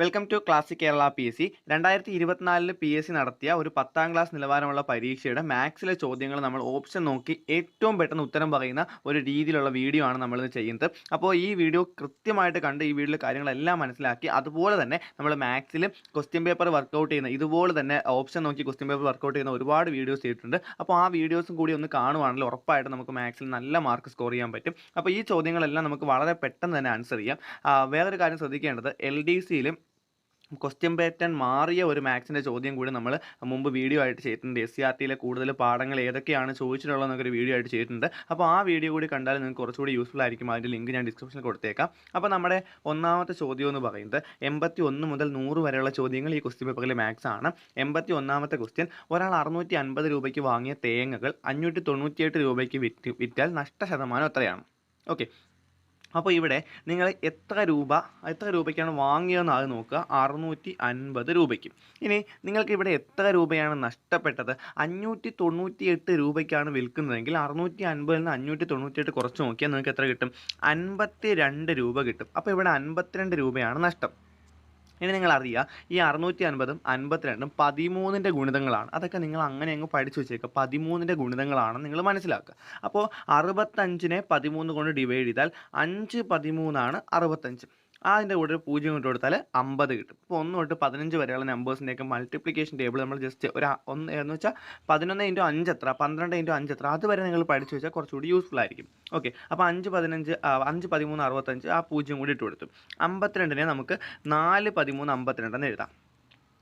Welcome to classic Kerala P S C രണ്ടായിരത്തി ഇരുപത്തിനാലിൽ P S C നടത്തിയ ഒരു പത്താം ക്ലാസ് നിലവാരമുള്ള പരീക്ഷയുടെ മാത്സിലെ ചോദ്യങ്ങൾ നമ്മൾ ഓപ്ഷൻ നോക്കി ഏറ്റവും പെട്ടെന്ന് ഉത്തരം പറയുന്ന ഒരു രീതിയിലുള്ള വീഡിയോ ആണ് നമ്മളിത് ചെയ്യുന്നത്. അപ്പോൾ ഈ വീഡിയോ കൃത്യമായിട്ട് കണ്ട് ഈ വീഡിയോയിലെ കാര്യങ്ങളെല്ലാം മനസ്സിലാക്കി അതുപോലെ തന്നെ നമ്മൾ മാത്സിൽ ക്വസ്റ്റ്യൻ പേപ്പർ വർക്കൗട്ട് ചെയ്യുന്ന ഇതുപോലെ തന്നെ ഓപ്ഷൻ നോക്കി ക്വസ്റ്റ്യൻ പേപ്പർ വർക്കൗട്ട് ചെയ്യുന്ന ഒരുപാട് വീഡിയോസ് ചെയ്തിട്ടുണ്ട്. അപ്പോൾ ആ വീഡിയോസും കൂടി ഒന്ന് കാണുവാണെങ്കിൽ ഉറപ്പായിട്ട് നമുക്ക് മാത്സിൽ നല്ല മാർക്ക് സ്കോർ ചെയ്യാൻ പറ്റും. അപ്പോൾ ഈ ചോദ്യങ്ങളെല്ലാം നമുക്ക് വളരെ പെട്ടെന്ന് തന്നെ ആൻസർ ചെയ്യാം. വേറൊരു കാര്യം ശ്രദ്ധിക്കേണ്ടത് എൽ ഡി സിയിലും ക്വസ്റ്റ്യൻ പാറ്റേൺ മാറിയ ഒരു മാത്സിന്റെ ചോദ്യം കൂടി നമ്മൾ മുമ്പ് വീഡിയോ ആയിട്ട് ചെയ്തിട്ടുണ്ട്. എസ് സി ആർ ടിയിലെ കൂടുതൽ പാഠങ്ങൾ ഏതൊക്കെയാണ് ചോദിച്ചിട്ടുള്ളതെന്നൊക്കെ ഒരു വീഡിയോ ആയിട്ട് ചെയ്തിട്ടുണ്ട്. അപ്പോൾ ആ വീഡിയോ കൂടി കണ്ടാൽ നിങ്ങൾക്ക് കുറച്ചുകൂടി യൂസ്ഫുൾ ആയിരിക്കും. അതിന്റെ ലിങ്ക് ഞാൻ ഡിസ്ക്രിപ്ഷനിൽ കൊടുത്തേക്കാം. അപ്പോൾ നമ്മുടെ ഒന്നാമത്തെ ചോദ്യം എന്ന് പറയുന്നത് എൺപത്തി ഒന്ന് മുതൽ നൂറ് വരെയുള്ള ചോദ്യങ്ങൾ ഈ ക്വസ്റ്റ്യൻ പേപ്പറിലെ മാത്സ് ആണ്. എൺപത്തി ഒന്നാമത്തെ ക്വസ്റ്റ്യൻ ഒരാൾ അറുന്നൂറ്റി അൻപത് രൂപയ്ക്ക് വാങ്ങിയ തേങ്ങകൾ അഞ്ഞൂറ്റി തൊണ്ണൂറ്റിയെട്ട് രൂപയ്ക്ക് വിറ്റ് വിറ്റാൽ നഷ്ട ശതമാനം എത്രയാണ്? ഓക്കെ അപ്പോൾ ഇവിടെ നിങ്ങൾ എത്ര രൂപ എത്ര രൂപയ്ക്കാണ് വാങ്ങിയതെന്ന് അത് നോക്കുക. അറുന്നൂറ്റി അൻപത് രൂപയ്ക്ക്. ഇനി നിങ്ങൾക്ക് ഇവിടെ എത്ര രൂപയാണ് നഷ്ടപ്പെട്ടത്? അഞ്ഞൂറ്റി തൊണ്ണൂറ്റി എട്ട് രൂപയ്ക്കാണ് വിൽക്കുന്നതെങ്കിൽ അറുന്നൂറ്റി അൻപതിൽ നിന്ന് അഞ്ഞൂറ്റി തൊണ്ണൂറ്റി എട്ട് കുറച്ച് നോക്കിയാൽ നിങ്ങൾക്ക് എത്ര കിട്ടും? അൻപത്തി രണ്ട് രൂപ കിട്ടും. അപ്പോൾ ഇവിടെ അൻപത്തിരണ്ട് രൂപയാണ് നഷ്ടം. ഇനി നിങ്ങൾ അറിയുക ഈ അറുന്നൂറ്റി അൻപതും അൻപത്തിരണ്ടും പതിമൂന്നിന്റെ ഗുണിതങ്ങളാണ്. അതൊക്കെ നിങ്ങൾ അങ്ങനെ അങ്ങ് പഠിച്ചു വെച്ചേക്കുക പതിമൂന്നിന്റെ ഗുണിതങ്ങളാണ് നിങ്ങൾ മനസ്സിലാക്കുക. അപ്പോൾ അറുപത്തഞ്ചിനെ പതിമൂന്ന് കൊണ്ട് ഡിവൈഡ് ചെയ്താൽ അഞ്ച് പതിമൂന്നാണ് അറുപത്തഞ്ച്. അതിന്റെ കൂടെ ഒരു പൂജ്യം ഇട്ട് കൊടുത്താൽ അമ്പത് കിട്ടും. അപ്പോൾ ഒന്ന് തൊട്ട് പതിനഞ്ച് വരെയുള്ള നമ്പേഴ്സിന്റെയൊക്കെ മൾട്ടിപ്ലിക്കേഷൻ ടേബിൾ നമ്മൾ ജസ്റ്റ് ഒരു ഒന്ന് എന്ന് വെച്ചാൽ പതിനൊന്ന് ഇന്റു അഞ്ച് എത്ര? പന്ത്രണ്ട് ഇന്റു അഞ്ച് എത്ര? അതുവരെ നിങ്ങൾ പഠിച്ചു വെച്ചാൽ കുറച്ചുകൂടി യൂസ്ഫുൾ ആയിരിക്കും. ഓക്കെ അപ്പോൾ അഞ്ച് പതിനഞ്ച് അഞ്ച് പതിമൂന്ന് അറുപത്തഞ്ച് ആ പൂജ്യം കൂടി ഇട്ട് കൊടുത്തു. അമ്പത്തിരണ്ടിനെ നമുക്ക് നാല് പതിമൂന്ന് അമ്പത്തിരണ്ടെന്ന് എഴുതാം.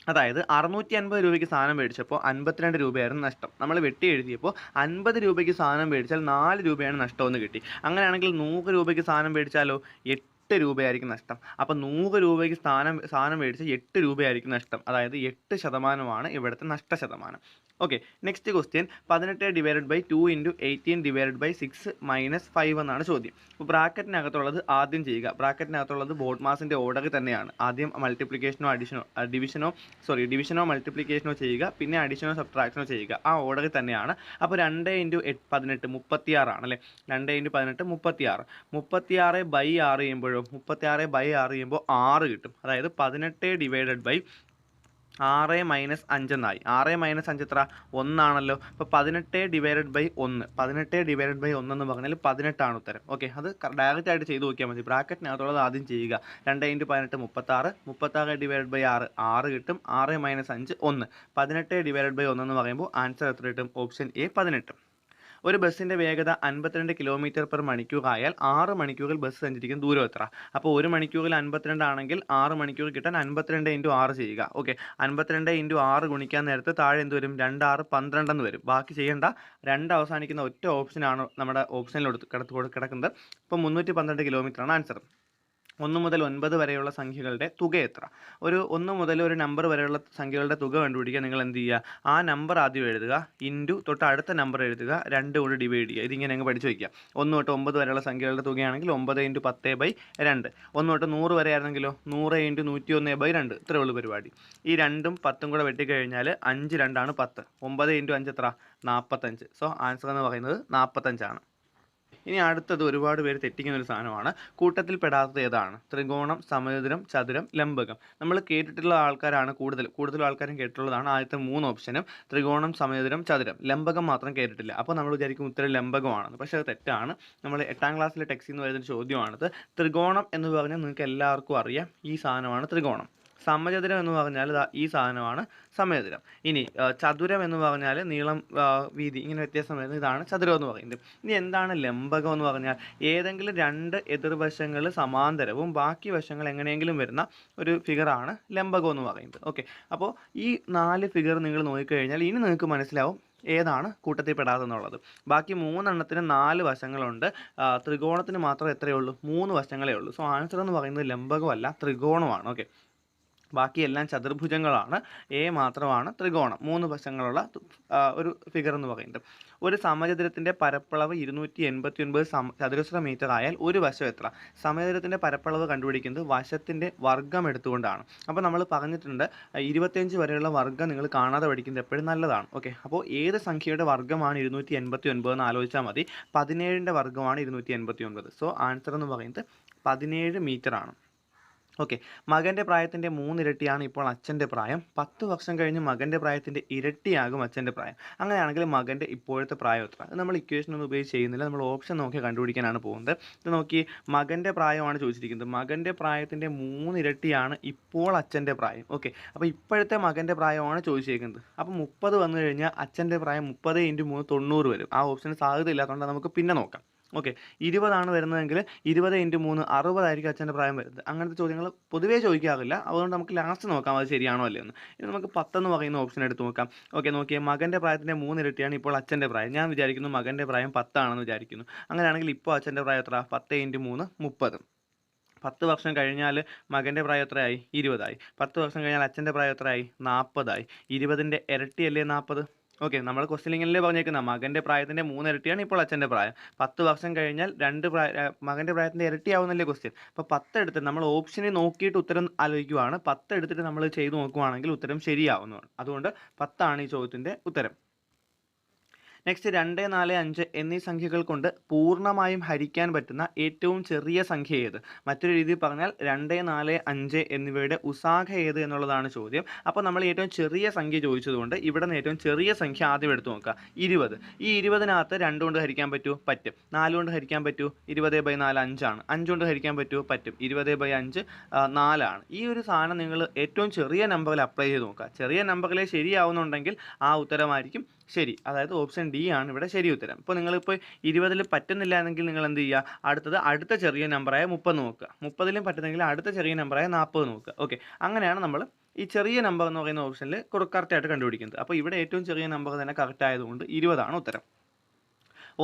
അതായത് അറുന്നൂറ്റി അൻപത് രൂപയ്ക്ക് സാധനം മേടിച്ചപ്പോൾ അൻപത്തിരണ്ട് രൂപയായിരുന്നു നഷ്ടം. നമ്മൾ വെട്ടി എഴുതിയപ്പോൾ അൻപത് രൂപയ്ക്ക് സാധനം മേടിച്ചാൽ നാല് രൂപയാണ് നഷ്ടമെന്ന് കിട്ടി. അങ്ങനെയാണെങ്കിൽ നൂറ് രൂപയ്ക്ക് സാധനം മേടിച്ചാലോ? എട്ട് രൂപയായിരിക്കും നഷ്ടം. അപ്പോൾ നൂറ് രൂപയ്ക്ക് സ്ഥാനം സാധനം മേടിച്ചാൽ എട്ട് രൂപയായിരിക്കും നഷ്ടം. അതായത് എട്ട് ശതമാനമാണ് ഇവിടുത്തെ നഷ്ട ശതമാനം ഓക്കെ നെക്സ്റ്റ് ക്വസ്റ്റ്യൻ പതിനെട്ട് divided by two into eighteen divided by six minus five എന്നാണ് ചോദ്യം. അപ്പോൾ ബ്രാക്കറ്റിനകത്തുള്ളത് ആദ്യം ചെയ്യുക. ബ്രാക്കറ്റിനകത്തുള്ളത് ബോർഡ് മാസിന്റെ ഓർഡർ തന്നെയാണ്. ആദ്യം മൾട്ടിപ്ലിക്കേഷനോ അഡീഷനോ ഡിവിഷനോ സോറി ഡിവിഷനോ മൾട്ടിപ്ലിക്കേഷനോ ചെയ്യുക. പിന്നെ അഡീഷനോ സബ്ട്രാക്ഷനോ ചെയ്യുക. ആ ഓർഡർ തന്നെയാണ്. അപ്പോൾ രണ്ട് ഇന്റു എട്ട് പതിനെട്ട് മുപ്പത്തിയാറാണ് അല്ലേ രണ്ട് ഇന്റു പതിനെട്ട് മുപ്പത്തിയാറ്. മുപ്പത്തിയാറ് ബൈ ആറ് ചെയ്യുമ്പോഴോ? മുപ്പത്തിയാറ് ബൈ ആറ് ചെയ്യുമ്പോൾ ആറ് കിട്ടും. അതായത് പതിനെട്ട് ഡിവൈഡഡ് ബൈ ആറ് മൈനസ് അഞ്ചെന്നായി ആറ് മൈനസ് അഞ്ച് എത്ര? ഒന്നാണല്ലോ. അപ്പോൾ പതിനെട്ട് ഡിവൈഡഡ് ബൈ ഒന്ന്. പതിനെട്ട് ഡിവൈഡഡ് ബൈ ഒന്ന് എന്ന് പറഞ്ഞാൽ പതിനെട്ടാണ് ഉത്തരം. ഓക്കെ അത് ഡയറക്റ്റ് ആയിട്ട് ചെയ്ത് നോക്കിയാൽ മതി. ബ്രാക്കറ്റിനകത്തുള്ളത് ആദ്യം ചെയ്യുക. രണ്ട് ഇന്റു പതിനെട്ട് മുപ്പത്താറ്. മുപ്പത്താറ് ഡിവൈഡഡ് ബൈ ആറ്. ആറ് കിട്ടും. ആറ് മൈനസ് അഞ്ച് ഒന്ന്. പതിനെട്ട് ഡിവൈഡഡ് ബൈ ഒന്ന് എന്ന് പറയുമ്പോൾ ആൻസർ എത്ര കിട്ടും? ഓപ്ഷൻ എ പതിനെട്ട്. ഒരു ബസ്സിന്റെ വേഗത അൻപത്തിരണ്ട് കിലോമീറ്റർ പെർ മണിക്കൂർ ആയാൽ ആറ് മണിക്കൂറിൽ ബസ് സഞ്ചരിക്കുന്ന ദൂരം എത്ര? അപ്പോൾ ഒരു മണിക്കൂറിൽ അൻപത്തിരണ്ട് ആണെങ്കിൽ ആറ് മണിക്കൂർ കിട്ടാൻ അൻപത്തിരണ്ട് ഇന്റു ആറ് ചെയ്യുക. ഓക്കെ അൻപത്തിരണ്ട് ഇന്റു ആറ് ഗുണിക്കാൻ നേരത്തെ താഴെ എന്ത് വരും? രണ്ട് ആറ് പന്ത്രണ്ടെന്ന് വരും. ബാക്കി ചെയ്യേണ്ട രണ്ട് അവസാനിക്കുന്ന ഒറ്റ ഓപ്ഷനാണ് നമ്മുടെ ഓപ്ഷനിൽ കിടത്ത് കിടക്കുന്നത്. അപ്പോൾ മുന്നൂറ്റി പന്ത്രണ്ട് കിലോമീറ്ററാണ് ആൻസർ ഒന്ന് മുതൽ ഒൻപത് വരെയുള്ള സംഖ്യകളുടെ തുക എത്ര? ഒരു ഒന്ന് മുതൽ ഒരു നമ്പർ വരെയുള്ള സംഖ്യകളുടെ തുക കണ്ടുപിടിക്കാൻ നിങ്ങൾ എന്ത് ചെയ്യുക? ആ നമ്പർ ആദ്യം എഴുതുക. ഇന്റു തൊട്ട് അടുത്ത നമ്പർ എഴുതുക. രണ്ട് കൊണ്ട് ഡിവൈഡ് ചെയ്യുക. ഇതിങ്ങനെ അങ്ങ് പഠിച്ചു വയ്ക്കുക. ഒന്ന് തൊട്ട് ഒമ്പത് വരെയുള്ള സംഖ്യകളുടെ തുകയാണെങ്കിൽ ഒമ്പത് ഇന്റു പത്ത് ബൈ രണ്ട്. ഒന്ന് തൊട്ട് നൂറ് വരെ ആയിരുന്നെങ്കിലോ? നൂറ് ഇന്റു നൂറ്റി ഒന്ന് ബൈ രണ്ട്. ഇത്രയേ ഉള്ളൂ പരിപാടി. ഈ രണ്ടും പത്തും കൂടെ വെട്ടിക്കഴിഞ്ഞാൽ അഞ്ച് രണ്ടാണ് പത്ത്. ഒമ്പത് ഇന്റു അഞ്ച് എത്ര? നാൽപ്പത്തഞ്ച് സോ ആൻസർ എന്ന് പറയുന്നത് നാൽപ്പത്തഞ്ചാണ് ഇനി അടുത്തത് ഒരുപാട് പേര് തെറ്റിക്കുന്ന ഒരു സാധനമാണ്. കൂട്ടത്തിൽ പെടാത്തത് ഏതാണ്? ത്രികോണം സമചതുരം ചതുരം ലംബകം. നമ്മൾ കേട്ടിട്ടുള്ള ആൾക്കാരാണ് കൂടുതൽ. കൂടുതൽ ആൾക്കാരും കേട്ടിട്ടുള്ളതാണ് ആദ്യത്തെ മൂന്ന് ഓപ്ഷനും. ത്രികോണം സമചതുരം ചതുരം. ലംബകം മാത്രം കേട്ടിട്ടില്ല. അപ്പോൾ നമ്മൾ വിചാരിക്കും ഉത്തരം ലംബകമാണെന്ന്. പക്ഷേ അത് തെറ്റാണ്. നമ്മൾ എട്ടാം ക്ലാസ്സിലെ ടെക്സ്റ്റ് എന്ന് വരുന്ന ചോദ്യമാണിത്. ത്രികോണം എന്ന് പറഞ്ഞാൽ നിങ്ങൾക്ക് എല്ലാവർക്കും അറിയാം. ഈ സാധനമാണ് ത്രികോണം. സമചതുരം എന്ന് പറഞ്ഞാൽ ഈ സാധനമാണ് സമചതുരം. ഇനി ചതുരം എന്ന് പറഞ്ഞാൽ നീളം വീതി ഇങ്ങനെ വ്യത്യാസം വരുന്നത് ഇതാണ് ചതുരം എന്ന് പറയുന്നത്. ഇനി എന്താണ് ലംബകം എന്ന് പറഞ്ഞാൽ? ഏതെങ്കിലും രണ്ട് എതിർവശങ്ങൾ സമാന്തരവും ബാക്കി വശങ്ങൾ എങ്ങനെയെങ്കിലും വരുന്ന ഒരു ഫിഗറാണ് ലംബകം എന്ന് പറയുന്നത്. ഓക്കെ അപ്പോൾ ഈ നാല് ഫിഗർ നിങ്ങൾ നോക്കിക്കഴിഞ്ഞാൽ ഇനി നിങ്ങൾക്ക് മനസ്സിലാവും ഏതാണ് കൂട്ടത്തിൽ പെടാതെന്നുള്ളത് ബാക്കി മൂന്നെണ്ണത്തിന് നാല് വശങ്ങളുണ്ട്. ത്രികോണത്തിന് മാത്രം എത്രയേ ഉള്ളൂ മൂന്ന് വശങ്ങളേ ഉള്ളൂ. സോ ആൻസർ എന്ന് പറയുന്നത് ലംബകമല്ല ത്രികോണമാണ്. ഓക്കെ ബാക്കിയെല്ലാം ചതുർഭുജങ്ങളാണ്. എ മാത്രമാണ് ത്രികോണം. മൂന്ന് വശങ്ങളുള്ള ഒരു ഫിഗർ എന്ന് പറയുന്നത്. ഒരു സമചതുരത്തിന്റെ പരപ്പളവ് ഇരുന്നൂറ്റി എൺപത്തി ഒൻപത് ചതുരശ്ര മീറ്റർ ആയാൽ ഒരു വശം എത്ര? സമചതുരത്തിന്റെ പരപ്പളവ് കണ്ടുപിടിക്കുന്നത് വശത്തിന്റെ വർഗം എടുത്തുകൊണ്ടാണ്. അപ്പോൾ നമ്മൾ പറഞ്ഞിട്ടുണ്ട് ഇരുപത്തിയഞ്ച് വരെയുള്ള വർഗം നിങ്ങൾ കാണാതെ പഠിക്കുന്നത് എപ്പോഴും നല്ലതാണ്. ഓക്കെ. അപ്പോൾ ഏത് സംഖ്യയുടെ വർഗമാണ് ഇരുന്നൂറ്റി എൺപത്തി ഒൻപത് എന്ന് ആലോചിച്ചാൽ മതി. പതിനേഴിന്റെ വർഗമാണ് ഇരുന്നൂറ്റി എൺപത്തി ഒൻപത് സോ ആൻസർ എന്ന് പറയുന്നത് പതിനേഴ് മീറ്റർ ആണ്. ഓക്കെ മകന്റെ പ്രായത്തിന്റെ മൂന്നിരട്ടിയാണ് ഇപ്പോൾ അച്ഛന്റെ പ്രായം. പത്ത് വർഷം കഴിഞ്ഞ് മകന്റെ പ്രായത്തിന്റെ ഇരട്ടിയാകും അച്ഛന്റെ പ്രായം. അങ്ങനെയാണെങ്കിൽ മകന്റെ ഇപ്പോഴത്തെ പ്രായം എത്ര? അത് നമ്മൾ ഇക്വേഷൻ ഒന്നും ഉപയോഗിച്ച് ചെയ്യുന്നില്ല. നമ്മൾ ഓപ്ഷൻ നോക്കി കണ്ടുപിടിക്കാനാണ് പോകുന്നത്. ഇത് നോക്കി മകന്റെ പ്രായമാണ് ചോദിച്ചിരിക്കുന്നത്. മകന്റെ പ്രായത്തിന്റെ മൂന്നിരട്ടിയാണ് ഇപ്പോൾ അച്ഛന്റെ പ്രായം. ഓക്കെ അപ്പോൾ ഇപ്പോഴത്തെ മകന്റെ പ്രായമാണ് ചോദിച്ചിരിക്കുന്നത് അപ്പോൾ മുപ്പത് വന്നു കഴിഞ്ഞാൽ അച്ഛന്റെ പ്രായം മുപ്പത് ഇന്റു മൂന്ന് തൊണ്ണൂറ് വരും. ആ ഓപ്ഷന് സാധ്യത ഇല്ലാത്തതുകൊണ്ട് നമുക്ക് പിന്നെ നോക്കാം. ഓക്കെ ഇരുപതാണ് വരുന്നതെങ്കിൽ ഇരുപത് ഇന്റു മൂന്ന് അറുപതായിരിക്കും അച്ഛന്റെ പ്രായം വരുന്നത്. അങ്ങനത്തെ ചോദ്യങ്ങൾ പൊതുവേ ചോദിക്കാറില്ല. അതുകൊണ്ട് നമുക്ക് ലാസ്റ്റ് നോക്കാം അത് ശരിയാണോ അല്ലേ എന്ന്. ഇനി നമുക്ക് പത്തെന്ന് പറയുന്ന ഓപ്ഷൻ എടുത്ത് നോക്കാം. ഓക്കെ നോക്കിയാൽ മകന്റെ പ്രായത്തിന്റെ മൂന്നിരട്ടിയാണ് ഇപ്പോൾ അച്ഛന്റെ പ്രായം. ഞാൻ വിചാരിക്കുന്നു മകന്റെ പ്രായം പത്താണെന്ന് വിചാരിക്കുന്നു. അങ്ങനെയാണെങ്കിൽ ഇപ്പോൾ അച്ഛന്റെ പ്രായം എത്ര പത്ത് ഇന്റു മൂന്ന് മുപ്പത്. പത്ത് വർഷം കഴിഞ്ഞാൽ മകന്റെ പ്രായം എത്രയായി? ഇരുപതായി. പത്ത് വർഷം കഴിഞ്ഞാൽ അച്ഛന്റെ പ്രായം എത്രയായി? നാൽപ്പതായി. ഇരുപതിന്റെ ഇരട്ടിയല്ലേ നാൽപ്പത്? ഓക്കെ നമ്മൾ ക്വസ്റ്റ്യനിങ്ങിലേ പറഞ്ഞേക്കുന്ന. മകന്റെ പ്രായത്തിന്റെ മൂന്നിരട്ടിയാണ് ഇപ്പോൾ അച്ഛന്റെ പ്രായം. പത്ത് വർഷം കഴിഞ്ഞാൽ രണ്ട് പ്രായ മകന്റെ പ്രായത്തിന്റെ ഇരട്ടിയാവുന്നല്ലേ ക്വസ്റ്റ്യൻ അപ്പോൾ പത്ത് എടുത്ത് നമ്മൾ ഓപ്ഷനെ നോക്കിയിട്ട് ഉത്തരം ആലോചിക്കുവാണ്. പത്ത് എടുത്തിട്ട് നമ്മൾ ചെയ്തു നോക്കുവാണെങ്കിൽ ഉത്തരം ശരിയാവുന്നതാണ്. അതുകൊണ്ട് പത്താണ് ഈ ചോദ്യത്തിന്റെ ഉത്തരം. നെക്സ്റ്റ് രണ്ട് നാല് അഞ്ച് എന്നീ സംഖ്യകൾ കൊണ്ട് പൂർണമായും ഹരിക്കാൻ പറ്റുന്ന ഏറ്റവും ചെറിയ സംഖ്യ ഏത്? മറ്റൊരു രീതിയിൽ പറഞ്ഞാൽ രണ്ട് നാല് അഞ്ച് എന്നിവയുടെ ഉസാഖ ഏത് എന്നുള്ളതാണ് ചോദ്യം. അപ്പോൾ നമ്മൾ ഏറ്റവും ചെറിയ സംഖ്യ ചോദിച്ചതുകൊണ്ട് ഇവിടെ നിന്ന് ഏറ്റവും ചെറിയ സംഖ്യ ആദ്യം എടുത്തു നോക്കുക. ഇരുപത്. ഈ ഇരുപതിനകത്ത് രണ്ട് കൊണ്ട് ഹരിക്കാൻ പറ്റൂ? പറ്റും. നാല് കൊണ്ട് ഹരിക്കാൻ പറ്റൂ? ഇരുപത് ബൈ നാല് അഞ്ചാണ്. അഞ്ച് കൊണ്ട് ഹരിക്കാൻ പറ്റൂ? പറ്റും. ഇരുപത് ബൈ അഞ്ച് നാലാണ്. ഈ ഒരു സാധനം നിങ്ങൾ ഏറ്റവും ചെറിയ നമ്പറിൽ അപ്ലൈ ചെയ്ത് നോക്കുക. ചെറിയ നമ്പറിലെ ശരിയാവുന്നുണ്ടെങ്കിൽ ആ ഉത്തരമായിരിക്കും ശരി. അതായത് ഓപ്ഷൻ ഡി ആണ് ഇവിടെ ശരി ഉത്തരം. ഇപ്പോൾ നിങ്ങളിപ്പോൾ ഇരുപതിൽ പറ്റുന്നില്ല എന്നെങ്കിൽ നിങ്ങൾ എന്ത് ചെയ്യുക? അടുത്തത് അടുത്ത ചെറിയ നമ്പറായ മുപ്പത് നോക്കുക. മുപ്പതിലും പറ്റുന്നെങ്കിൽ അടുത്ത ചെറിയ നമ്പറായ നാൽപ്പത് നോക്കുക. ഓക്കെ അങ്ങനെയാണ് നമ്മൾ ഈ ചെറിയ നമ്പർ എന്ന് പറയുന്ന ഓപ്ഷനിൽ കറക്റ്റായിട്ട് കണ്ടുപിടിക്കുന്നത്. അപ്പോൾ ഇവിടെ ഏറ്റവും ചെറിയ നമ്പർ തന്നെ കറക്റ്റ് ആയതുകൊണ്ട് ഇരുപതാണ് ഉത്തരം.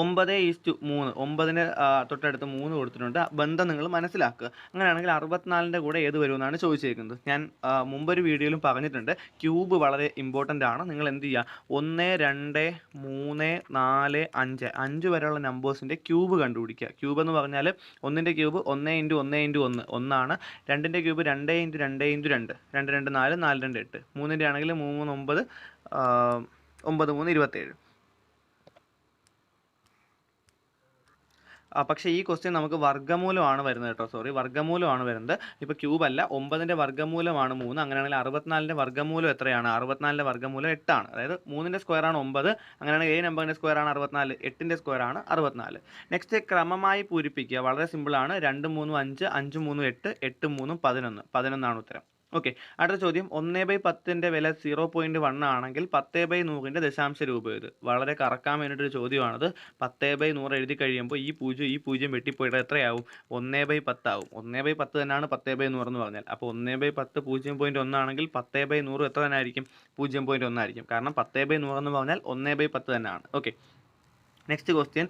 ഒമ്പത് ഈസ്റ്റു മൂന്ന്. ഒമ്പതിന് തൊട്ടടുത്ത് മൂന്ന് കൊടുത്തിട്ടുണ്ട്. ബന്ധം നിങ്ങൾ മനസ്സിലാക്കുക. അങ്ങനെയാണെങ്കിൽ അറുപത്തിനാലിന്റെ കൂടെ ഏത് വരുമെന്നാണ് ചോദിച്ചിരിക്കുന്നത്. ഞാൻ മുമ്പൊരു വീഡിയോയിലും പറഞ്ഞിട്ടുണ്ട്. ക്യൂബ് വളരെ ഇമ്പോർട്ടന്റ് ആണ്. നിങ്ങൾ എന്ത് ചെയ്യുക? ഒന്ന് രണ്ട് മൂന്ന് നാല് അഞ്ച്. അഞ്ച് വരെയുള്ള നമ്പേഴ്സിന്റെ ക്യൂബ് കണ്ടുപിടിക്കുക. ക്യൂബ് എന്ന് പറഞ്ഞാൽ ഒന്നിന്റെ ക്യൂബ് ഒന്ന് ഇന്റു ഒന്ന് ഇന്റു ഒന്ന്. ഒന്നാണ്. രണ്ടിന്റെ ക്യൂബ് രണ്ട് ഇന്റു രണ്ട് ഇന്റു രണ്ട്. രണ്ട് രണ്ട് നാല് നാല് രണ്ട് എട്ട്. മൂന്നിന്റെ ആണെങ്കിൽ മൂന്ന് ഒമ്പത് ഒമ്പത് മൂന്ന് ഇരുപത്തേഴ്. പക്ഷേ ഈ ക്വസ്റ്റ്യൻ നമുക്ക് വർഗമൂലമാണ് വരുന്നത് കേട്ടോ. സോറി വർഗമൂലമാണ് വരുന്നത്. ഇപ്പോൾ ക്യൂബ് അല്ല ഒമ്പതിന്റെ വർഗമൂലമാണ് മൂന്ന്. അങ്ങനെയാണെങ്കിൽ അറുപത്തിനാലിന്റെ വർഗമൂലം എത്രയാണ്? അറുപത്തിനാലിന്റെ വർഗമൂലം എട്ടാണ്. അതായത് മൂന്നിന്റെ സ്ക്വയർ ആണ് ഒമ്പത്. അങ്ങനെയാണെങ്കിൽ ഏഴ് നമ്പറിന്റെ സ്ക്വയർ ആണ് അറുപത്തിനാല്? എട്ടിന്റെ സ്ക്വയർ ആണ് അറുപത്തിനാല്. നെക്സ്റ്റ് ക്രമമായി പൂരിപ്പിക്കുക. വളരെ സിമ്പിളാണ് രണ്ട് മൂന്നും അഞ്ച് അഞ്ച് മൂന്നും എട്ട് എട്ട് മൂന്നും പതിനൊന്ന്. പതിനൊന്നാണ് ഉത്തരം. ഓക്കെ അടുത്ത ചോദ്യം. ഒന്ന് ബൈ പത്തിന്റെ വില സീറോ പോയിന്റ് വൺ ആണെങ്കിൽ പത്ത് ബൈ നൂറിന്റെ ദശാംശ രൂപ ഇത്. വളരെ കറക്കാൻ വേണ്ടിയിട്ടൊരു ചോദ്യമാണത്. പത്ത് ബൈ നൂറ് എഴുതി കഴിയുമ്പോൾ ഈ പൂജ്യം ഈ പൂജ്യം വെട്ടിപ്പോയിട്ട് എത്രയാവും? ഒന്ന് ബൈ പത്താവും. ഒന്ന് ബൈ പത്ത് തന്നെയാണ് പത്ത് ബൈ നൂറ് എന്ന് പറഞ്ഞാൽ. അപ്പോൾ ഒന്ന് ബൈ പത്ത് പൂജ്യം പോയിന്റ് ഒന്നാണെങ്കിൽ പത്ത് ബൈ നൂറ് എത്ര തന്നെ ആയിരിക്കും? പൂജ്യം പോയിന്റ് ഒന്നായിരിക്കും കാരണം പത്ത് ബൈ നൂറ് എന്ന് പറഞ്ഞാൽ ഒന്ന് ബൈ പത്ത് തന്നെയാണ്. ഓക്കെ നെക്സ്റ്റ് ക്വസ്റ്റ്യൻ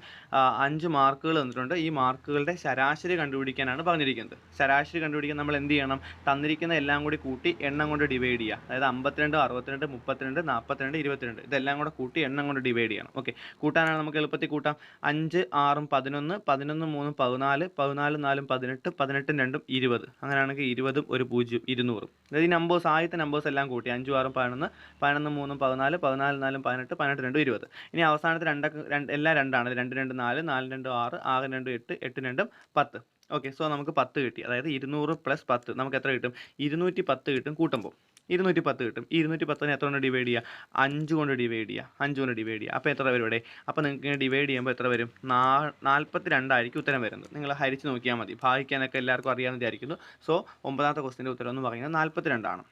അഞ്ച് മാർക്കുകൾ തന്നിട്ടുണ്ട്. ഈ മാർക്കുകളുടെ ശരാശരി കണ്ടുപിടിക്കാനാണ് പറഞ്ഞിരിക്കുന്നത്. ശരാശരി കണ്ടുപിടിക്കാൻ നമ്മൾ എന്ത് ചെയ്യണം? തന്നിരിക്കുന്ന എല്ലാം കൂടി കൂട്ടി എണ്ണം കൊണ്ട് ഡിവൈഡ് ചെയ്യുക. അതായത് അമ്പത്തിരണ്ട് അറുപത്തിരണ്ട് മുപ്പത്തിരണ്ട് നാൽപ്പത്തിരണ്ട് ഇരുപത്തിരണ്ട്. ഇതെല്ലാം കൂടെ കൂട്ടി എണ്ണം കൊണ്ട് ഡിവൈഡ് ചെയ്യണം. ഓക്കെ കൂട്ടാനാണ് നമുക്ക് എളുപ്പത്തിൽ കൂട്ടാം. അഞ്ച് ആറും പതിനൊന്ന് പതിനൊന്ന് മൂന്നും പതിനാല് പതിനാല് നാലും പതിനെട്ട് പതിനെട്ടും രണ്ടും ഇരുപത്. അങ്ങനെയാണെങ്കിൽ ഇരുപതും ഒരു പൂജ്യം ഇരുന്നൂറും. അതായത് ഈ നമ്പേഴ്സ് ആദ്യത്തെ നമ്പേഴ്സ് എല്ലാം കൂട്ടി അഞ്ചും ആറും പതിനൊന്ന് പതിനൊന്ന് മൂന്നും പതിനാല് പതിനാല് നാലും പതിനെട്ട് പതിനെട്ട് രണ്ടും ഇരുപത്. ഇനി അവസാനത്തെ രണ്ടൊക്കെ രണ്ട് എല്ലാം രണ്ടാണ്. രണ്ട് രണ്ട് നാല് നാല് രണ്ട് ആറ് ആറ് രണ്ട് എട്ട് എട്ട് രണ്ടും പത്ത്. ഓക്കെ സോ നമുക്ക് പത്ത് കിട്ടി. അതായത് ഇരുന്നൂറ് പ്ലസ് പത്ത് നമുക്ക് എത്ര കിട്ടും? ഇരുന്നൂറ്റി പത്ത് കിട്ടും കൂട്ടുമ്പോൾ ഇരുന്നൂറ്റി പത്ത് കിട്ടും. ഇരുന്നൂറ്റി പത്തിന് എത്ര കൊണ്ട് ഡിവൈഡ് ചെയ്യുക അഞ്ച് കൊണ്ട് ഡിവൈഡ് ചെയ്യുക അഞ്ച് കൊണ്ട് ഡിവൈഡ് ചെയ്യുക അപ്പോൾ എത്ര വരും ഇവിടെ? അപ്പോൾ നിങ്ങൾക്ക് ഇങ്ങനെ ഡിവൈഡ് ചെയ്യുമ്പോൾ എത്ര വരും? നാ നാൽപ്പത്തി രണ്ടായിരിക്കും ഉത്തരം വരുന്നത്. നിങ്ങൾ ഹരിച്ച് നോക്കിയാൽ മതി. ഭാഗിക്കാനൊക്കെ എല്ലാവർക്കും അറിയാമെന്ന് വിചാരിക്കുന്നു. സോ ഒമ്പതാമത്തെ ക്വസ്റ്റിന്റെ ഉത്തരം എന്ന് പറയുന്നത് നാൽപ്പത്തി രണ്ടാണ്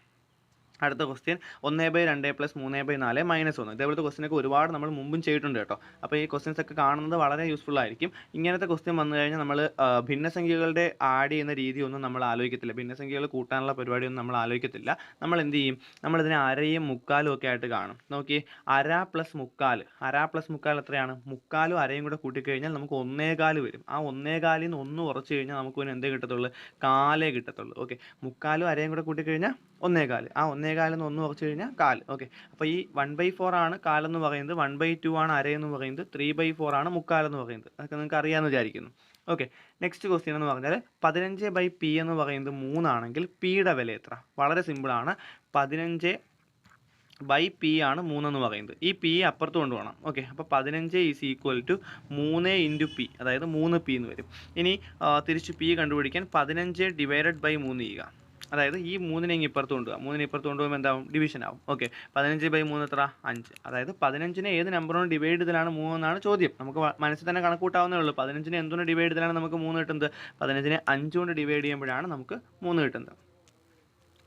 അടുത്ത ക്വസ്റ്റ്യൻ ഒന്ന് ബൈ രണ്ട് പ്ലസ് മൂന്ന് ബൈ നാല് മൈനസ് ഒന്ന്. ഇതേപോലത്തെ ക്വസ്റ്റ്യനൊക്കെ ഒരുപാട് നമ്മൾ മുമ്പും ചെയ്തിട്ടുണ്ട് കേട്ടോ. അപ്പോൾ ഈ ക്വസ്റ്റ്യൻസ് ഒക്കെ കാണുന്നത് വളരെ യൂസ്ഫുൾ ആയിരിക്കും. ഇങ്ങനത്തെ ക്വസ്റ്റ്യൻ വന്നു കഴിഞ്ഞാൽ നമ്മൾ ഭിന്നസംഖ്യകളുടെ ആഡ് ചെയ്യുന്ന രീതിയൊന്നും നമ്മൾ ആലോചിക്കത്തില്ല. ഭിന്നസംഖ്യകൾ കൂട്ടാനുള്ള പരിപാടിയൊന്നും നമ്മൾ ആലോചിക്കത്തില്ല. നമ്മൾ എന്ത് ചെയ്യും? നമ്മളിതിനെ അരയും മുക്കാലും ഒക്കെ ആയിട്ട് കാണും. നോക്കി അര പ്ലസ് മുക്കാൽ. അര പ്ലസ് മുക്കാൽ എത്രയാണ്? മുക്കാലും അരയും കൂടെ കൂട്ടിക്കഴിഞ്ഞാൽ നമുക്ക് ഒന്നേകാൽ വരും. ആ ഒന്നേകാലിൽ നിന്ന് ഒന്ന് കുറച്ച് കഴിഞ്ഞാൽ നമുക്ക് പിന്നെ എന്തേ കിട്ടത്തുള്ളൂ? കാലേ കിട്ടത്തുള്ളൂ. ഓക്കെ. മുക്കാലും അരയും കൂടെ കൂട്ടിക്കഴിഞ്ഞാൽ ഒന്നേകാൽ. ആ ഒന്നേകാലിൽ നിന്ന് ഒന്ന് കുറച്ച് കഴിഞ്ഞാൽ കാൽ. ഓക്കെ അപ്പോൾ ഈ വൺ ബൈ ഫോർ ആണ് കാലെന്ന് പറയുന്നത്. വൺ ബൈ ടു ആണ് അരയെന്ന് പറയുന്നത്. ത്രീ ബൈ ഫോർ ആണ് മുക്കാലെന്ന് പറയുന്നത്. അതൊക്കെ നിങ്ങൾക്ക് അറിയാമെന്ന് വിചാരിക്കുന്നു. ഓക്കെ നെക്സ്റ്റ് ക്വസ്റ്റ്യൻ എന്ന് പറഞ്ഞാൽ പതിനഞ്ച് ബൈ പി എന്ന് പറയുന്നത് മൂന്നാണെങ്കിൽ പിയുടെ വില എത്ര? വളരെ സിമ്പിളാണ് പതിനഞ്ച് ബൈ പി ആണ് മൂന്നെന്ന് പറയുന്നത്. ഈ പി അപ്പുറത്ത് കൊണ്ടുപോകണം. ഓക്കെ അപ്പോൾ പതിനഞ്ച് ഈസ് ഈക്വൽ ടു മൂന്ന് ഇന്റു പി അതായത് മൂന്ന് പി എന്ന് വരും. ഇനി തിരിച്ച് പി കണ്ടുപിടിക്കാൻ പതിനഞ്ച് ഡിവൈഡഡ് ബൈ മൂന്ന് ചെയ്യുക. അതായത് ഈ മൂന്നിനെ ഇങ്ങ് ഇപ്പുറത്ത് കൊണ്ടുപോകാം മൂന്നിനെ ഇപ്പുറത്ത് കൊണ്ടുപോകുമ്പോൾ എന്താവും? ഡിവിഷൻ ആവും. ഓക്കെ പതിനഞ്ച് ബൈ മൂന്ന് എത്ര അഞ്ച്. അതായത് പതിനഞ്ചിനെ ഏത് നമ്പറോട് ഡിവൈഡ് ചെയ്തലാണ് മൂന്നെന്നാണ് ചോദ്യം. നമുക്ക് മനസ്സിൽ തന്നെ കണക്കൂട്ടാവുന്നേ ഉള്ളൂ. പതിനഞ്ചിനെ എന്തുകൊണ്ട് ഡിവൈഡ് ചെയ്തലാണ് നമുക്ക് മൂന്ന് കിട്ടുന്നത്? പതിനഞ്ചിനെ അഞ്ച് കൊണ്ട് ഡിവൈഡ് ചെയ്യുമ്പോഴാണ് നമുക്ക് മൂന്ന് കിട്ടുന്നത്.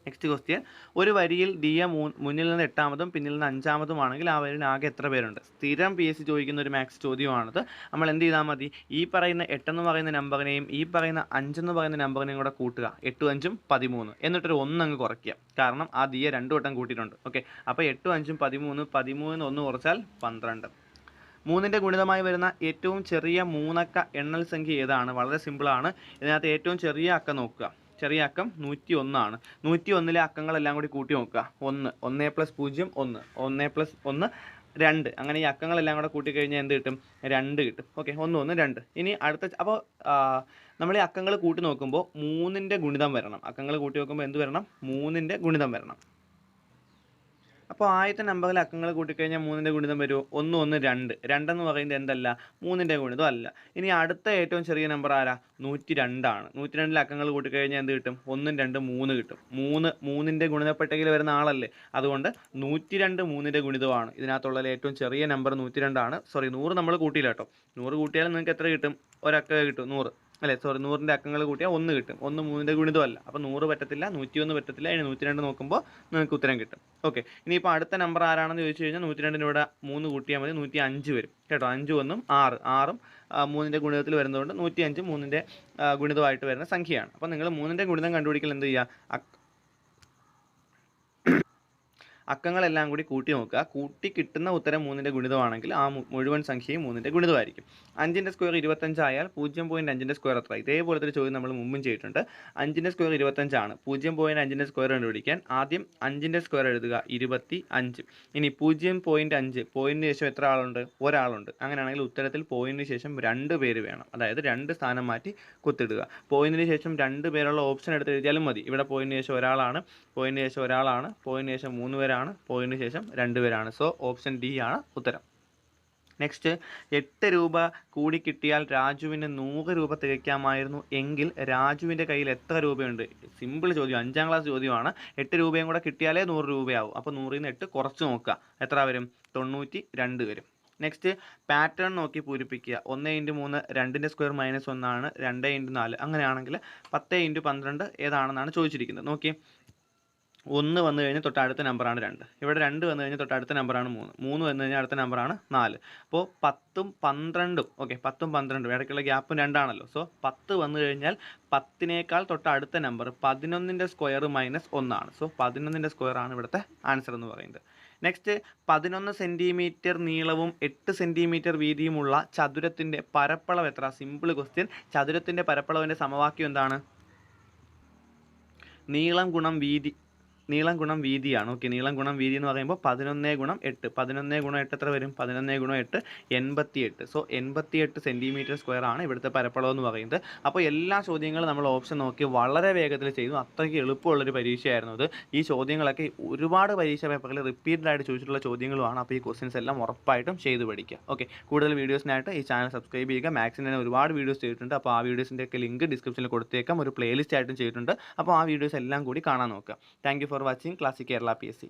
നെക്സ്റ്റ് ക്വസ്റ്റ്യൻ ഒരു വരിയിൽ ഡി എ മുന്നിൽ നിന്ന് എട്ടാമതും പിന്നിൽ നിന്ന് അഞ്ചാമതുമാണെങ്കിൽ ആ വരിയിൽ ആകെ എത്ര പേരുണ്ട്? സ്ഥിരം പി എസ് സി ചോദിക്കുന്ന ഒരു മാത്സ് ചോദ്യമാണത്. നമ്മൾ എന്ത് ചെയ്താൽ മതി? ഈ പറയുന്ന എട്ടെന്ന് പറയുന്ന നമ്പറിനെയും ഈ പറയുന്ന അഞ്ചെന്ന് പറയുന്ന നമ്പറിനെയും കൂടെ കൂട്ടുക. എട്ടും അഞ്ചും പതിമൂന്ന്. എന്നിട്ടൊരു ഒന്നങ്ങ് കുറയ്ക്കുക. കാരണം ആ ദിയ രണ്ടു വട്ടം കൂട്ടിയിട്ടുണ്ട്. ഓക്കെ അപ്പോൾ എട്ടും അഞ്ചും പതിമൂന്ന് പതിമൂന്ന് ഒന്ന് കുറച്ചാൽ പന്ത്രണ്ട്. മൂന്നിന്റെ ഗുണിതമായി വരുന്ന ഏറ്റവും ചെറിയ മൂന്നക്ക എണ്ണൽ സംഖ്യ ഏതാണ്? വളരെ സിമ്പിളാണ് ഇതിനകത്ത് ഏറ്റവും ചെറിയ അക്ക നോക്കുക. ചെറിയ അക്കം നൂറ്റി ഒന്നാണ് നൂറ്റി ഒന്നിലെ അക്കങ്ങളെല്ലാം കൂടി കൂട്ടി നോക്കുക. ഒന്ന് ഒന്നേ പ്ലസ് പൂജ്യം ഒന്ന്. ഒന്നേ പ്ലസ് ഒന്ന് രണ്ട്. അങ്ങനെ ഈ അക്കങ്ങളെല്ലാം കൂടെ കൂട്ടി കഴിഞ്ഞാൽ എന്ത് കിട്ടും? രണ്ട് കിട്ടും. ഓക്കെ ഒന്ന് ഒന്ന് രണ്ട്. ഇനി അടുത്ത അപ്പോൾ നമ്മൾ ഈ അക്കങ്ങൾ കൂട്ടി നോക്കുമ്പോൾ മൂന്നിന്റെ ഗുണിതം വരണം. അക്കങ്ങൾ കൂട്ടി നോക്കുമ്പോൾ എന്ത് വരണം? മൂന്നിന്റെ ഗുണിതം വരണം. അപ്പോൾ ആദ്യത്തെ നമ്പറിൽ അക്കങ്ങൾ കൂട്ടിക്കഴിഞ്ഞാൽ മൂന്നിന്റെ ഗുണിതം വരുമോ ഒന്ന് ഒന്ന് രണ്ട്. രണ്ടെന്ന് പറയുന്നത് എന്തല്ല? മൂന്നിന്റെ ഗുണിതം അല്ല. ഇനി അടുത്ത ഏറ്റവും ചെറിയ നമ്പർ ആരാ? നൂറ്റി രണ്ടാണ് നൂറ്റി രണ്ടിൽ അക്കങ്ങൾ കൂട്ടിക്കഴിഞ്ഞാൽ എന്ത് കിട്ടും? ഒന്നും രണ്ടും മൂന്ന് കിട്ടും. മൂന്ന് മൂന്നിന്റെ ഗുണിതപ്പെട്ടെങ്കിൽ വരുന്ന ആളല്ലേ. അതുകൊണ്ട് നൂറ്റി രണ്ട് മൂന്നിന്റെ ഗുണിതമാണ്. ഇതിനകത്തുള്ള ഏറ്റവും ചെറിയ നമ്പർ നൂറ്റി രണ്ടാണ് സോറി നൂറ് നമ്മൾ കൂട്ടിയില്ല കേട്ടോ. നൂറ് കൂട്ടിയാൽ നിങ്ങൾക്ക് എത്ര കിട്ടും? ഒരക്ക കിട്ടും. നൂറ്. അല്ലേ? സോറി നൂറിന്റെ അക്കങ്ങൾ കൂട്ടിയാൽ ഒന്ന് കിട്ടും. ഒന്ന് മൂന്നിന്റെ ഗുണിതമല്ല അപ്പോൾ നൂറ് പറ്റത്തില്ല നൂറ്റി ഒന്ന് പറ്റത്തില്ല ഇനി നൂറ്റി രണ്ട് നോക്കുമ്പോൾ നിങ്ങൾക്ക് ഉത്തരം കിട്ടും. ഓക്കെ ഇനിയിപ്പോൾ അടുത്ത നമ്പർ ആരാണെന്ന് ചോദിച്ചു കഴിഞ്ഞാൽ നൂറ്റി രണ്ടിന് ഇവിടെ മൂന്ന് കൂട്ടിയാൽ മതി നൂറ്റി അഞ്ച് വരും. കേട്ടോ? അഞ്ച് ഒന്നും ആറ്. ആറും മൂന്നിന്റെ ഗുണിതത്തിൽ വരുന്നതുകൊണ്ട് നൂറ്റി അഞ്ച് മൂന്നിന്റെ ഗുണിതമായിട്ട് വരുന്ന സംഖ്യയാണ്. അപ്പോൾ നിങ്ങൾ മൂന്നിന്റെ ഗുണിതം കണ്ടുപിടിക്കൽ എന്ത് ചെയ്യുക അക്കങ്ങളെല്ലാം കൂടി കൂട്ടി നോക്കുക. കൂട്ടി കിട്ടുന്ന ഉത്തരം മൂന്നിന്റെ ഗുണിതമാണെങ്കിൽ ആ മുഴുവൻ സംഖ്യയും മൂന്നിന്റെ ഗുണിതമായിരിക്കും. അഞ്ചിന്റെ സ്ക്വയർ ഇരുപത്തഞ്ചായാൽ പൂജ്യം പോയിന്റ് അഞ്ചിന്റെ സ്ക്വയർ എത്ര ഇതേപോലത്തെ ഒരു ചോദ്യം നമ്മൾ മുമ്പും ചെയ്തിട്ടുണ്ട്. അഞ്ചിന്റെ സ്ക്വയർ ഇരുപത്തഞ്ചാണ്. പൂജ്യം പോയിന്റ് അഞ്ചിന്റെ സ്ക്വയർ കണ്ടുപിടിക്കാൻ ആദ്യം അഞ്ചിന്റെ സ്ക്വയർ എഴുതുക. ഇരുപത്തി അഞ്ച് ഇനി പൂജ്യം പോയിന്റ് അഞ്ച്. പോയിന്റിന് ശേഷം എത്ര ആളുണ്ട്? ഒരാളുണ്ട്. അങ്ങനെയാണെങ്കിൽ ഉത്തരത്തിൽ പോയിന്റിന് ശേഷം രണ്ട് പേര് വേണം. അതായത് രണ്ട് സ്ഥാനം മാറ്റി കുത്തിടുക പോയിന്റിന് ശേഷം രണ്ട് പേരുള്ള ഓപ്ഷൻ എടുത്ത് എഴുതിയാലും മതി. ഇവിടെ പോയിന്റിന് ശേഷം ഒരാളാണ്. പോയിന്റിന് ശേഷം ഒരാളാണ്. പോയിന്റിന് ശേഷം മൂന്ന് പേരാണ്. പോയിന്റിന് ശേഷം രണ്ട് പേരാണ് സോ ഓപ്ഷൻ ഡി ആണ് ഉത്തരം. നെക്സ്റ്റ് എട്ട് രൂപ കൂടി കിട്ടിയാൽ രാജുവിന് നൂറ് രൂപ തികയ്ക്കാമായിരുന്നു എങ്കിൽ രാജുവിന്റെ കയ്യിൽ എത്ര രൂപയുണ്ട്? സിമ്പിൾ ചോദ്യം. അഞ്ചാം ക്ലാസ് ചോദ്യമാണ്. എട്ട് രൂപയും കൂടെ കിട്ടിയാലേ നൂറ് രൂപയാവും. അപ്പോൾ നൂറിൽ നിന്ന് എട്ട് കുറച്ച് നോക്കുക. എത്ര വരും? തൊണ്ണൂറ്റി രണ്ട് വരും. നെക്സ്റ്റ് പാറ്റേൺ നോക്കി പൂരിപ്പിക്കുക. ഒന്ന് ഇന്റു മൂന്ന് രണ്ടിന്റെ സ്ക്വയർ മൈനസ് ഒന്നാണ്. രണ്ട് ഇന്റു നാല്. അങ്ങനെയാണെങ്കിൽ പത്ത് ഇന്റു പന്ത്രണ്ട് ഏതാണെന്നാണ് ചോദിച്ചിരിക്കുന്നത്. നോക്കി ഒന്ന് വന്നു കഴിഞ്ഞാൽ തൊട്ട് അടുത്ത നമ്പറാണ് രണ്ട്. ഇവിടെ രണ്ട് വന്നു കഴിഞ്ഞാൽ തൊട്ട് അടുത്ത നമ്പറാണ് മൂന്ന്. മൂന്ന് വന്നു കഴിഞ്ഞാൽ അടുത്ത നമ്പറാണ് നാല്. അപ്പോൾ പത്തും പന്ത്രണ്ടും ഓക്കെ പത്തും പന്ത്രണ്ടും ഇടയ്ക്കുള്ള ഗ്യാപ്പും രണ്ടാണല്ലോ. സോ പത്ത് വന്നു കഴിഞ്ഞാൽ പത്തിനേക്കാൾ തൊട്ട് അടുത്ത നമ്പർ പതിനൊന്നിന്റെ സ്ക്വയർ മൈനസ് ഒന്നാണ്. സോ പതിനൊന്നിന്റെ സ്ക്വയർ ആണ് ഇവിടുത്തെ ആൻസർ എന്ന് പറയുന്നത്. നെക്സ്റ്റ് പതിനൊന്ന് സെന്റിമീറ്റർ നീളവും എട്ട് സെന്റിമീറ്റർ വീതിയുമുള്ള ചതുരത്തിന്റെ പരപ്പളവ് എത്ര? Simple question. ചതുരത്തിന്റെ പരപ്പളവിന്റെ സമവാക്യം എന്താണ്? നീളം ഗുണം വീതി നീളം ഗുണം വീതിയാണ്. ഓക്കെ നീളം ഗുണം വീതി എന്ന് പറയുമ്പോൾ പതിനൊന്നേ ഗുണം എട്ട്. പതിനൊന്നേ ഗുണം എട്ട് എത്ര വരും? പതിനൊന്നേ ഗുണം എട്ട് എൺപത്തി എട്ട് സോ എൺപത്തി എട്ട് സെന്റിമീറ്റർ സ്ക്വയർ ആണ് ഇവിടുത്തെ പരപ്പളവ് എന്ന് പറയുന്നത്. അപ്പോൾ എല്ലാ ചോദ്യങ്ങളും നമ്മൾ ഓപ്ഷൻ നോക്കി വളരെ വേഗത്തിൽ ചെയ്തു. അത്രയ്ക്ക് എളുപ്പമുള്ളൊരു പരീക്ഷയായിരുന്നു അത്. ഈ ചോദ്യങ്ങളൊക്കെ ഒരുപാട് പരീക്ഷ പേപ്പറിൽ റിപ്പീറ്റഡ് ആയിട്ട് ചോദിച്ചിട്ടുള്ള ചോദ്യങ്ങളുമാണ്. അപ്പോൾ ഈ ക്വസ്റ്റ്യൻസ് എല്ലാം ഉറപ്പായിട്ടും ചെയ്തു പഠിക്കുക. ഓക്കെ കൂടുതൽ വീഡിയോസിനായിട്ട് ഈ ചാനൽ സബ്സ്ക്രൈബ് ചെയ്യുക. മാക്സിന് തന്നെ ഒരുപാട് വീഡിയോസ് ചെയ്തിട്ടുണ്ട്. അപ്പോൾ ആ വീഡിയോസിന്റെയൊക്കെ ലിങ്ക് ഡിസ്ക്രിപ്ഷനിൽ കൊടുത്തേക്കാം. ഒരു പ്ലേലിസ്റ്റ് ആയിട്ടും ചെയ്തിട്ടുണ്ട്. അപ്പോൾ ആ വീഡിയോസ് എല്ലാം കൂടി കാണാൻ നോക്കുക. Thank for watching classic Kerala P S C